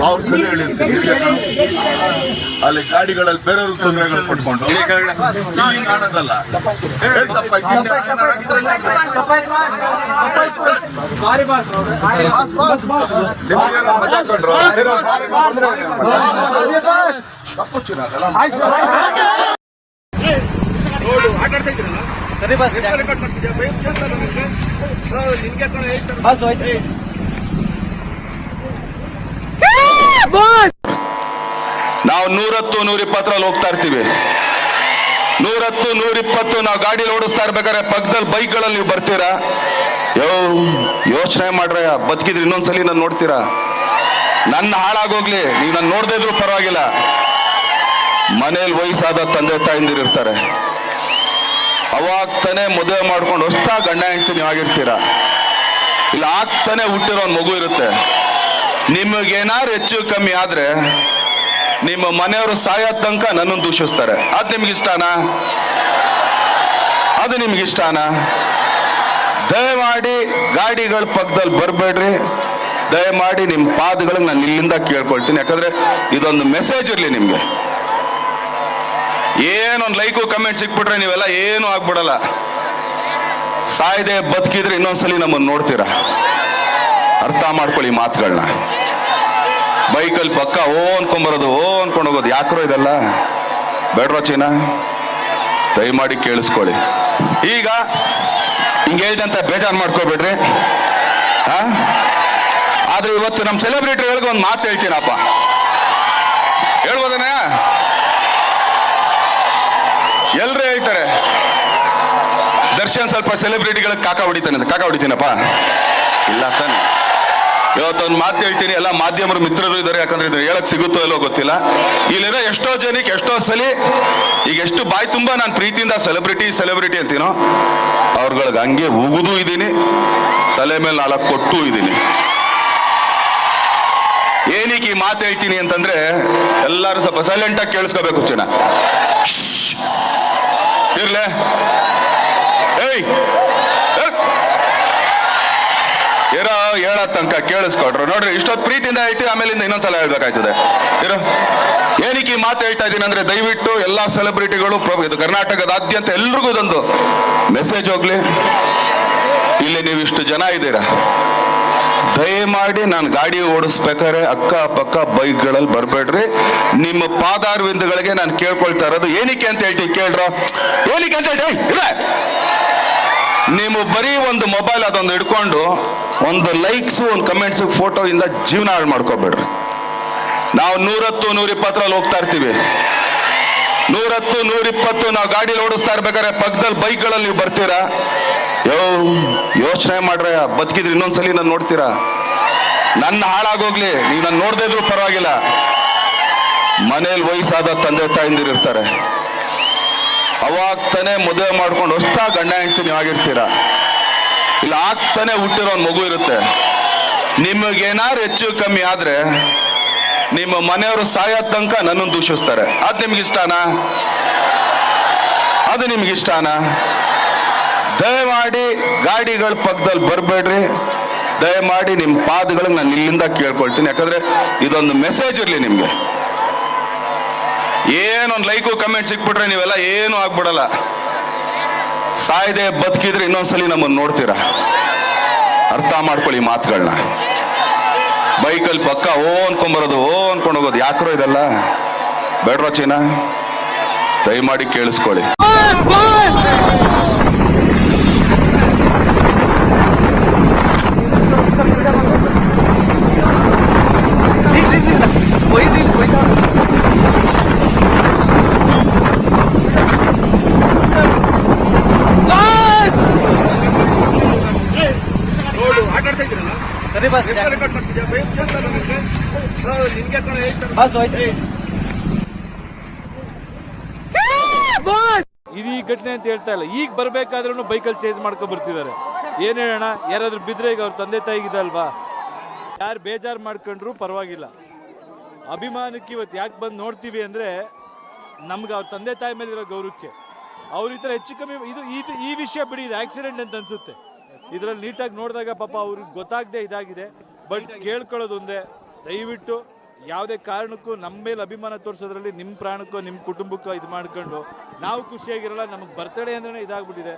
ಸಾವಿರ ಸಲ ಹೇಳಿರ್ತೀನಿ. ಅಲ್ಲಿ ಗಾಡಿಗಳಲ್ಲಿ ಬೇರೆಯವ್ರಿಗೆ ತೊಂದರೆಗಳು ಕೊಟ್ಕೊಂಡು ಇಲ್ಲಿ ಕಾಣೋದಲ್ಲ? ತಪ್ಪು ಇದ್ರಲ್ಲ? ಸರಿ ಬಸ್ ರೆಕಾರ್ಡ್ ಹೋಯ್ತು ನಿನ್ಗೆ? ಹೇಳ್ತಾರೆ. ಬಸ್ ಹೋಯ್ತು ನಾವು ನೂರತ್ತು, ನೂರಿಪ್ಪತ್ತರಲ್ಲಿ ಹೋಗ್ತಾ ಇರ್ತೀವಿ. ನೂರತ್ತು, ನೂರಿಪ್ಪತ್ತು ನಾವು ಗಾಡಿ ಓಡಿಸ್ತಾ ಇರ್ಬೇಕಾದ್ರೆ ಪಕ್ಕದಲ್ಲಿ ಬೈಕ್ಗಳಲ್ಲಿ ನೀವು ಬರ್ತೀರಾ? ಯೋ, ಯೋಚನೆ ಮಾಡ್ರೆ, ಬದುಕಿದ್ರೆ ಇನ್ನೊಂದ್ಸಲಿ ನಾನು ನೋಡ್ತೀರಾ? ನನ್ನ ಹಾಳಾಗೋಗ್ಲಿ, ನೀವು ನಾನು ನೋಡದೇ ಇದ್ರು ಪರವಾಗಿಲ್ಲ. ಮನೇಲಿ ವಯಸ್ಸಾದ ತಂದೆ ತಾಯಿಂದಿರು ಇರ್ತಾರೆ. ಅವಾಗ ತಾನೇ ಮದುವೆ ಮಾಡ್ಕೊಂಡು ಹೊಸ ಗಂಡ ಹೆಂಡ್ತಿ ನೀವು ಆಗಿರ್ತೀರಾ? ಇಲ್ಲ, ಆಗ್ತಾನೆ ಹುಟ್ಟಿರೋ ಒಂದು ಮಗು ಇರುತ್ತೆ. ನಿಮಗೇನಾದ್ರು ಹೆಚ್ಚು ಕಮ್ಮಿ ಆದ್ರೆ ನಿಮ್ಮ ಮನೆಯವರು ಸಾಯೋ ತನಕ ನನ್ನನ್ನು ದೂಷಿಸ್ತಾರೆ. ಅದು ನಿಮ್ಗೆ ಇಷ್ಟನಾ? ಅದು ನಿಮ್ಗೆ ಇಷ್ಟನಾ? ದಯಮಾಡಿ ಗಾಡಿಗಳ ಪಕ್ಕದಲ್ಲಿ ಬರಬೇಡ್ರಿ. ದಯಮಾಡಿ ನಿಮ್ಮ ಪಾದಗಳಿಗೆ ನಾನು ಇಲ್ಲಿಂದ ಕೇಳ್ಕೊಳ್ತೀನಿ. ಯಾಕಂದ್ರೆ ಇದೊಂದು ಮೆಸೇಜ್ ಇರಲಿ ನಿಮಗೆ. ಏನೊಂದು ಲೈಕು ಕಮೆಂಟ್ ಸಿಕ್ಬಿಟ್ರೆ ನೀವೆಲ್ಲ ಏನು ಆಗ್ಬಿಡಲ್ಲ. ಸಾಯ್ದೆ ಬದುಕಿದ್ರೆ ಇನ್ನೊಂದ್ಸಲಿ ನಮ್ಮನ್ನು ನೋಡ್ತೀರಾ? ಅರ್ಥ ಮಾಡ್ಕೊಳ್ಳಿ ಮಾತುಗಳನ್ನ ಬೈಕಲ್ಲಿ ಪಕ್ಕ ಓ ಅನ್ಕೊಂಬರೋದು, ಓ ಅನ್ಕೊಂಡು ಹೋಗೋದು. ಯಾಕ್ರೋ ಇದೆಲ್ಲ? ಬೇಡ್ರೋ ಚೀನಾ? ದಯಮಾಡಿ ಕೇಳಿಸ್ಕೊಳ್ಳಿ. ಈಗ ಹಿಂಗೆ ಹೇಳಿದಂತ ಬೇಜಾರು ಮಾಡ್ಕೋಬೇಡ್ರಿ? ಆದ್ರೆ ಇವತ್ತು ನಮ್ಮ ಸೆಲೆಬ್ರಿಟಿಗಳಿಗೆ ಒಂದು ಮಾತು ಹೇಳ್ತೀನಪ್ಪ. ಹೇಳ್ಬೋದನ ಎಲ್ರು ಹೇಳ್ತಾರೆ? ದರ್ಶನ್ ಸ್ವಲ್ಪ ಸೆಲೆಬ್ರಿಟಿಗಳಿಗೆ ಕಾಕ ಹೊಡಿತಾನೆ. ಕಾಕ ಹೊಡಿತೀನಪ್ಪ? ಇಲ್ಲ ತಾನೆ. ಇವತ್ತೊಂದು ಮಾತು ಹೇಳ್ತೀನಿ. ಎಲ್ಲ ಮಾಧ್ಯಮರ ಮಿತ್ರರು ಇದ್ದಾರೆ. ಯಾಕಂದ್ರೆ ಇದನ್ನ ಹೇಳಕ್ ಸಿಗುತ್ತೋ ಇಲ್ಲೋ ಗೊತ್ತಿಲ್ಲ. ಇಲ್ಲಿರೋ ಎಷ್ಟೋ ಜನಕ್ಕೆ ಎಷ್ಟೋ ಸಲಿ ಈಗ ಎಷ್ಟು ಬಾಯಿ ತುಂಬಾ ನಾನು ಪ್ರೀತಿಯಿಂದ ಸೆಲೆಬ್ರಿಟಿ ಸೆಲೆಬ್ರಿಟಿ ಅಂತೀನೋ, ಅವ್ರಗಳಿಗೆ ಹಂಗೆ ಉಗುದು ಇದ್ದೀನಿ. ತಲೆ ಮೇಲೆ ನಾಲ್ಕು ಕೊಟ್ಟು ಇದ್ದೀನಿ. ಏನಕ್ಕೆ ಈ ಮಾತು ಹೇಳ್ತೀನಿ ಅಂತಂದ್ರೆ, ಎಲ್ಲರೂ ಸ್ವಲ್ಪ ಸೈಲೆಂಟ್ ಆಗಿ ಕೇಳಿಸ್ಕೋಬೇಕು ಜನ ಇರ್ಲೆ. ಏಯ್! ಇರೋ ಹೇಳೋ ತನಕ ಕೇಳಿಸ್ಕೊಟ್ರು. ನೋಡ್ರಿ ಇಷ್ಟೊತ್ತು ಪ್ರೀತಿಯಿಂದ ಹೇಳ್ತೀವಿ, ಆಮೇಲಿಂದ ಇನ್ನೊಂದ್ಸಲ ಹೇಳ್ಬೇಕಾಯ್ತದೆ. ಇರೋ. ಏನಕ್ಕೆ ಈ ಮಾತು ಹೇಳ್ತಾ ಇದ್ದೀನಿ ಅಂದ್ರೆ ದಯವಿಟ್ಟು ಎಲ್ಲ ಸೆಲೆಬ್ರಿಟಿಗಳು ಇದು ಕರ್ನಾಟಕದಾದ್ಯಂತ ಎಲ್ರಿಗೂ ಇದೊಂದು ಮೆಸೇಜ್ ಹೋಗ್ಲಿ. ಇಲ್ಲಿ ನೀವು ಇಷ್ಟು ಜನ ಇದ್ದೀರಾ? ದಯಮಾಡಿ ನಾನು ಗಾಡಿ ಓಡಿಸ್ಬೇಕಾದ್ರೆ ಅಕ್ಕ ಪಕ್ಕ ಬೈಕ್ಗಳಲ್ಲಿ ಬರಬೇಡ್ರಿ. ನಿಮ್ಮ ಪಾದಾರವಿಂದಗಳಿಗೆ ನಾನು ಕೇಳ್ಕೊಳ್ತಾ ಇರೋದು. ಏನಕ್ಕೆ ಅಂತ ಹೇಳ್ತೀನಿ ಕೇಳ್ರೋ? ಏನಕ್ಕೆ ಅಂತ ಹೇಳ್ತೀವಿ? ಇಲ್ಲ. ನೀವು ಬರೀ ಒಂದು ಮೊಬೈಲ್ ಅದೊಂದು ಹಿಡ್ಕೊಂಡು ಒಂದು ಲೈಕ್ಸ್ ಒಂದು ಕಮೆಂಟ್ಸ್ ಫೋಟೋ ಇಂದ ಜೀವನ ಹಾಳು ಮಾಡ್ಕೋಬೇಡ್ರಿ. ನಾವು ನೂರತ್ತು, ನೂರಿಪ್ಪತ್ತರಲ್ಲಿ ಹೋಗ್ತಾ ಇರ್ತೀವಿ. ನೂರತ್ತು, ನೂರಿಪ್ಪತ್ತು ನಾವು ಗಾಡಿ ಓಡಿಸ್ತಾ ಇರ್ಬೇಕಾದ್ರೆ ಪಕ್ಕದಲ್ಲಿ ಬೈಕ್ಗಳಲ್ಲಿ ನೀವು ಬರ್ತೀರಾ? ಯೋ, ಯೋಚನೆ ಮಾಡ್ರೆ ಬದುಕಿದ್ರೆ ಇನ್ನೊಂದ್ಸಲಿ ನಾನು ನೋಡ್ತೀರಾ? ನನ್ನ ಹಾಳಾಗೋಗ್ಲಿ, ನೀವು ನಾನು ನೋಡದೇ ಇದ್ರು ಪರವಾಗಿಲ್ಲ. ಮನೇಲಿ ವಯಸ್ಸಾದ ತಂದೆ ತಾಯಿಂದಿರು ಇರ್ತಾರೆ ಅವಾಗ ತಾನೇ ಮದುವೆ ಮಾಡ್ಕೊಂಡು ಹೊಸ ಗಂಡ ಹೆಂಡ್ತಿ ಆಗಿರ್ತೀರಾ. ಇಲ್ಲ, ಆಗ್ತಾನೆ ಹುಟ್ಟಿರೋ ಒಂದು ಮಗು ಇರುತ್ತೆ. ನಿಮಗೇನಾರು ಹೆಚ್ಚು ಕಮ್ಮಿ ಆದ್ರೆ ನಿಮ್ಮ ಮನೆಯವರು ಸಾಯೋ ತನಕ ನನ್ನನ್ನು ದೂಷಿಸ್ತಾರೆ. ಅದು ನಿಮ್ಗೆ ಇಷ್ಟನಾ? ಅದು ನಿಮ್ಗೆ ಇಷ್ಟನಾ? ದಯಮಾಡಿ ಗಾಡಿಗಳ ಪಕ್ಕದಲ್ಲಿ ಬರಬೇಡ್ರಿ. ದಯಮಾಡಿ ನಿಮ್ಮ ಪಾದಗಳಿಗೆ ನಾನು ಇಲ್ಲಿಂದ ಕೇಳ್ಕೊಳ್ತೀನಿ. ಯಾಕಂದ್ರೆ ಇದೊಂದು ಮೆಸೇಜ್ ಇರಲಿ ನಿಮಗೆ. ಏನೊಂದು ಲೈಕು, ಕಮೆಂಟ್ ಸಿಕ್ಬಿಟ್ರೆ ನೀವೆಲ್ಲ ಏನು ಆಗ್ಬಿಡಲ್ಲ. ಸಾಯ್ದೆ ಬದುಕಿದ್ರೆ ಇನ್ನೊಂದ್ಸಲಿ ನಮ್ಮನ್ನು ನೋಡ್ತೀರಾ? ಅರ್ಥ ಮಾಡ್ಕೊಳ್ಳಿ ಮಾತುಗಳನ್ನ ಬೈಕಲ್ಲಿ ಪಕ್ಕ ಓ ಅನ್ಕೊಂಬರೋದು, ಓ ಅನ್ಕೊಂಡು ಹೋಗೋದು. ಯಾಕ್ರೋ ಇದೆಲ್ಲ? ಬೇಡ್ರೋ ಚೀನಾ? ದಯಮಾಡಿ ಕೇಳಿಸ್ಕೊಳ್ಳಿ ನೋಡು, ಆಟ ಆಡ್ತಾ ಇದ್ರಲ್ಲ? ಸರಿ ಬಸ್ ರೆಕಾರ್ಡ್ ಮಾಡ್ತಿದ್ಯಾ? ಭಯ ಕೇಳ್ತಾ ಇಲ್ಲ ನಿನ್ಗೆ? ಹಾ, ನಿನ್ಗೆ ಹೇಳ್ತಾರೆ. ಬಸ್ ಹೋಯ್ತು. ಇದು ಈ ಘಟನೆ ಅಂತ ಹೇಳ್ತಾ ಇಲ್ಲ. ಈಗ ಬರ್ಬೇಕಾದ್ರೂ ಬೈಕಲ್ಲಿ ಚೇಂಜ್ ಮಾಡ್ಕೊ ಬರ್ತಿದ್ದಾರೆ. ಏನ್ ಹೇಳೋಣ? ಯಾರಾದ್ರೂ ಬಿದ್ರೆ ಈಗ ಅವ್ರ ತಂದೆ ತಾಯಿಗಿದೆ ಅಲ್ವಾ? ಯಾರು ಬೇಜಾರು ಮಾಡ್ಕೊಂಡ್ರು ಪರವಾಗಿಲ್ಲ. ಅಭಿಮಾನಕ್ಕೆ ಇವತ್ತು ಯಾಕೆ ಬಂದು ನೋಡ್ತೀವಿ ಅಂದ್ರೆ ನಮ್ಗೆ ಅವ್ರ ತಂದೆ ತಾಯಿ ಮೇಲೆ ಇರೋ ಗೌರವಕ್ಕೆ. ಅವ್ರ ಈ ಥರ ಹೆಚ್ಚು ಕಮ್ಮಿ ಇದು ಇದು ಈ ವಿಷಯ ಬಿಡಿ ಇದು ಆಕ್ಸಿಡೆಂಟ್ ಅಂತ ಅನ್ಸುತ್ತೆ. ಇದರಲ್ಲಿ ನೀಟಾಗಿ ನೋಡಿದಾಗ ಪಾಪ ಅವ್ರಿಗೆ ಗೊತ್ತಾಗದೆ ಇದಾಗಿದೆ. ಬಟ್ ಕೇಳ್ಕೊಳ್ಳೋದು ಒಂದೇ, ದಯವಿಟ್ಟು ಯಾವುದೇ ಕಾರಣಕ್ಕೂ ನಮ್ಮ ಮೇಲೆ ಅಭಿಮಾನ ತೋರಿಸೋದ್ರಲ್ಲಿ ನಿಮ್ಮ ಪ್ರಾಣಕ್ಕೋ, ನಿಮ್ಮ ಕುಟುಂಬಕ್ಕೋ ಇದು ಮಾಡ್ಕೊಂಡು ನಾವು ಖುಷಿಯಾಗಿರಲ್ಲ, ನಮಗೆ ಬರ್ತಡೇ ಅಂದ್ರೆ ಇದಾಗ್ಬಿಟ್ಟಿದೆ.